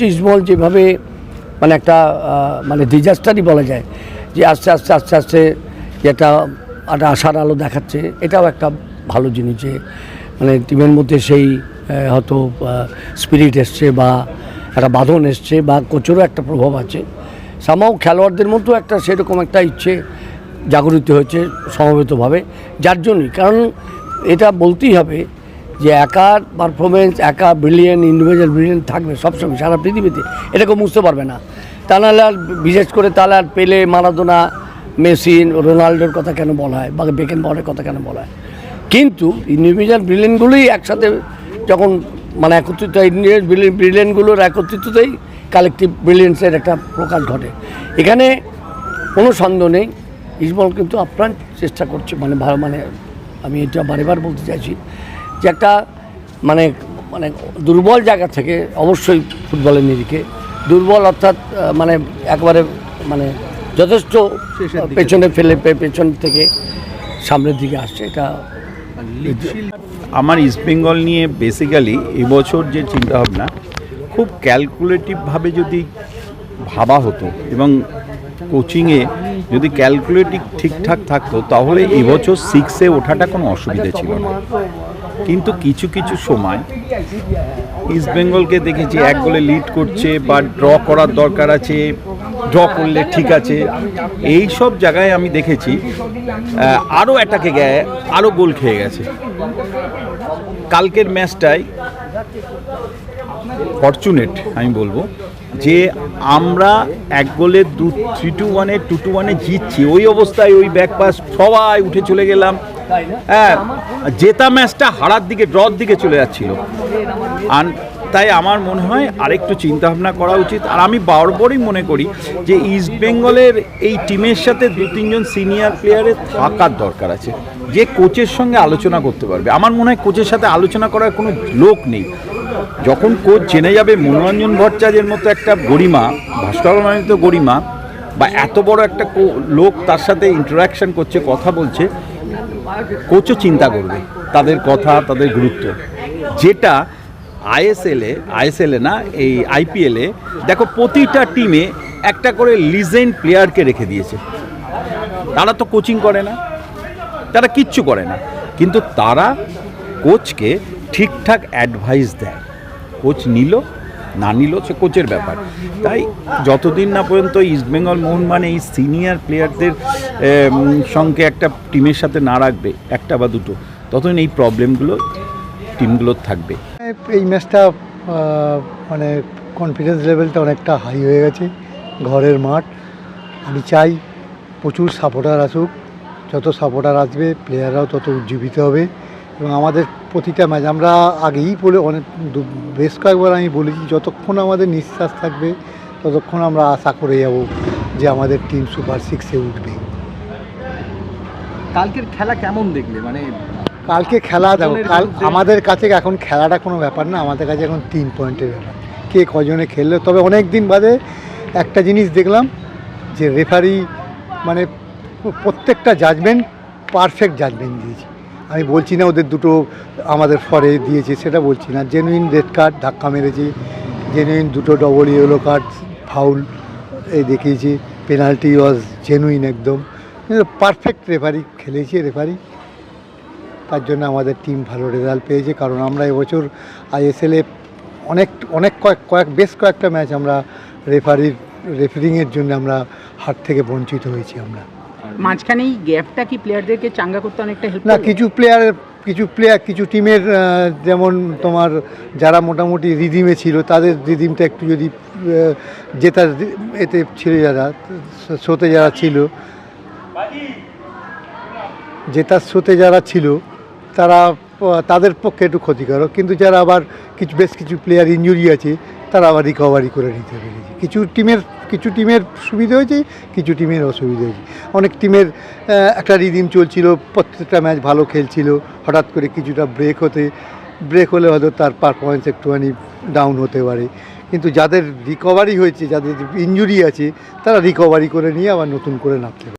ইসমল যেভাবে মানে একটা মানে ডিজাস্টারই বলা যায়, যে আস্তে আস্তে আস্তে আস্তে যে একটা একটা আশার আলো দেখাচ্ছে, এটাও একটা ভালো জিনিস যে মানে টিমের মধ্যে সেই হয়তো স্পিরিট এসছে বা একটা বাঁধন এসছে বা কোচেরও একটা প্রভাব আছে। সামাও খেলোয়াড়দের মধ্যেও একটা সেরকম একটা ইচ্ছে জাগরিত হয়েছে সমবেতভাবে, যার জন্যই। কারণ এটা বলতেই হবে যে একার পারফরমেন্স একা ব্রিলিয়েন্ট ইন্ডিভিজুয়াল ব্রিলিয়েন্ট থাকবে সবসময় সারা পৃথিবীতে এরকম বুঝতে পারবে না। তা নাহলে আর বিশেষ করে তাহলে আর পেলে মারাদোনা মেসি রোনাল্ডোর কথা কেন বলা হয় বা বেকেন বলের কথা কেন বলা হয়? কিন্তু ইন্ডিভিজুয়াল ব্রিলিয়েন্টগুলোই একসাথে যখন মানে একত্রিত ইন্ডিভিজুয়াল ব্রিলিয়েন্টগুলোর একত্রিততেই কালেকটিভ ব্রিলিয়েন্সের একটা প্রকাশ ঘটে। এখানে কোনো সন্দেহ নেই, ইসবল কিন্তু আপ্রাণ চেষ্টা করছে মানে মানে আমি এটা বারেবার বলতে চাইছি যে একটা মানে মানে দুর্বল জায়গা থেকে অবশ্যই ফুটবলের নিরিখে। দুর্বল অর্থাৎ মানে একবারে মানে যথেষ্ট পেছনে ফেলে পেছন থেকে সামনের দিকে আসছে। এটা আমার ইস্টবেঙ্গল নিয়ে বেসিক্যালি এবছর যে চিন্তাভাবনা খুব ক্যালকুলেটিভভাবে যদি ভাবা হতো এবং কোচিংয়ে যদি ক্যালকুলেটিভ ঠিকঠাক থাকতো, তাহলে এবছর সিক্সে ওঠাটা কোনো অসুবিধা ছিল না। কিন্তু কিছু কিছু সময় ইস্টবেঙ্গলকে দেখেছি, এক গোলে লিড করছে বা ড্র করার দরকার আছে ড্র করলে ঠিক আছে। এই সব জায়গায় আমি দেখেছি আরও অ্যাটাকে গেয়ে আরও গোল খেয়ে গেছে। কালকের ম্যাচটায় ফরচুনেট আমি বলব। যে আমরা এক গোলে দু থ্রি টু ওয়ানে টু টু ওয়ানে জিতছি। ওই অবস্থায় ওই ব্যাক পাস সবাই উঠে চলে গেলাম। হ্যাঁ জেতা ম্যাচটা হারার দিকে ড্রর দিকে চলে যাচ্ছিল। আর তাই আমার মনে হয় আরেকটু চিন্তা ভাবনা করা উচিত। আর আমি বারবারই মনে করি যে ইস্ট বেঙ্গলের এই টিমের সাথে দু, তিনজন সিনিয়র প্লেয়ারের থাকার দরকার আছে। যে কোচের সঙ্গে আলোচনা করতে পারবে। আমার মনে হয় কোচের সাথে আলোচনা করার কোনো লোক নেই। যখন কোচ জেনে যাবে মনোরঞ্জন ভট্টাচার্যের মতো একটা গরিমা, ভাস্কর গরিমা, বা এত বড় একটা লোক তার সাথে ইন্টারাকশন করছে, কথা বলছে কোচও চিন্তা করবে তাদের কথা, তাদের গুরুত্ব। যেটা আইএসএলে আইএসএলে না, এই আইপিএলে দেখো প্রতিটা টিমে একটা করে লিজেন্ড প্লেয়ারকে রেখে দিয়েছে। তারা তো কোচিং করে না, তারা কিচ্ছু করে না। কিন্তু তারা কোচকে ঠিকঠাক অ্যাডভাইস দেয়। কোচ নিল, না নিল সে কোচের ব্যাপার। তাই যতদিন না পর্যন্ত ইস্টবেঙ্গল মোহনবাগান এই সিনিয়র প্লেয়ারদের সঙ্গে একটা টিমের সাথে না রাখবে, একটা বা দুটো, ততদিন এই প্রবলেমগুলো টিমগুলোর থাকবে। এই ম্যাচটা মানে কনফিডেন্স লেভেলটা অনেকটা হাই হয়ে গেছে, ঘরের মাঠ। আমি চাই প্রচুর সাপোর্টার আসুক, যত সাপোর্টার আসবে প্লেয়াররাও তত উজ্জীবিত হবে। এবং আমাদের প্রতিটা ম্যাচ আমরা আগেই বলে অনেক বেশ কয়েকবার আমি বলেছি যতক্ষণ আমাদের নিঃশ্বাস থাকবে ততক্ষণ আমরা আশা করে যাব যে আমাদের টিম সুপার সিক্সে উঠবে। কালকের খেলা কেমন দেখলে? মানে কালকে খেলা দেখো কাল আমাদের কাছে এখন খেলাটা কোনো ব্যাপার না আমাদের কাছে এখন তিন পয়েন্টের ব্যাপার। কে কজনে খেললো? তবে অনেক দিন বাদে একটা জিনিস দেখলাম যে রেফারি মানে প্রত্যেকটা জাজমেন্ট পারফেক্ট জাজমেন্ট দিয়েছে। আমি বলছি না ওদের দুটো আমাদের ফরে দিয়েছে, সেটা বলছি না। জেনুইন রেড কার্ড ধাক্কা মেরেছি জেনুইন দুটো ডবল ইয়েলো কার্ড ফাউল এই দেখিয়েছি পেনাল্টি ওয়াজ জেনুইন একদম। পারফেক্ট রেফারি খেলেছি রেফারি তার জন্য আমাদের টিম ভালো রেজাল্ট পেয়েছে, কারণ আমরা এবছর আইএসএলে অনেক অনেক কয়েক কয়েক, বেশ কয়েকটা ম্যাচ আমরা রেফারির রেফারিংয়ের জন্য আমরা হাত থেকে বঞ্চিত হয়েছি আমরা। মাঝখানে এই গ্যাপটা কি প্লেয়ারদেরকে চাঙ্গা করতে অনেকটা হেল্প না কিছু প্লেয়ার কিছু প্লেয়ার কিছু টিমের যেমন তোমার যারা মোটামুটি রিদিমে ছিল তাদের রিদিমটা একটু যদি জেতার এতে ছিল যারা শোতে যারা ছিল জেতার শোতে যারা ছিল তারা তাদের পক্ষে একটু ক্ষতিকারক। কিন্তু যারা আবার কিছু বেশ কিছু প্লেয়ার ইঞ্জুরি আছে তারা আবার রিকভারি করে নিতে পেরেছে। কিছু টিমের কিছু টিমের সুবিধা হয়েছে, কিছু টিমের অসুবিধা হয়েছে। অনেক টিমের একটা রিদিম চলছিল, প্রত্যেকটা ম্যাচ ভালো খেলছিল, হঠাৎ করে কিছুটা ব্রেক হতে ব্রেক হলে হয়তো তার পারফরমেন্স একটুখানি ডাউন হতে পারে। কিন্তু যাদের রিকভারি হয়েছে, যাদের ইঞ্জুরি আছে, তারা রিকভারি করে নিয়ে আবার নতুন করে নামতে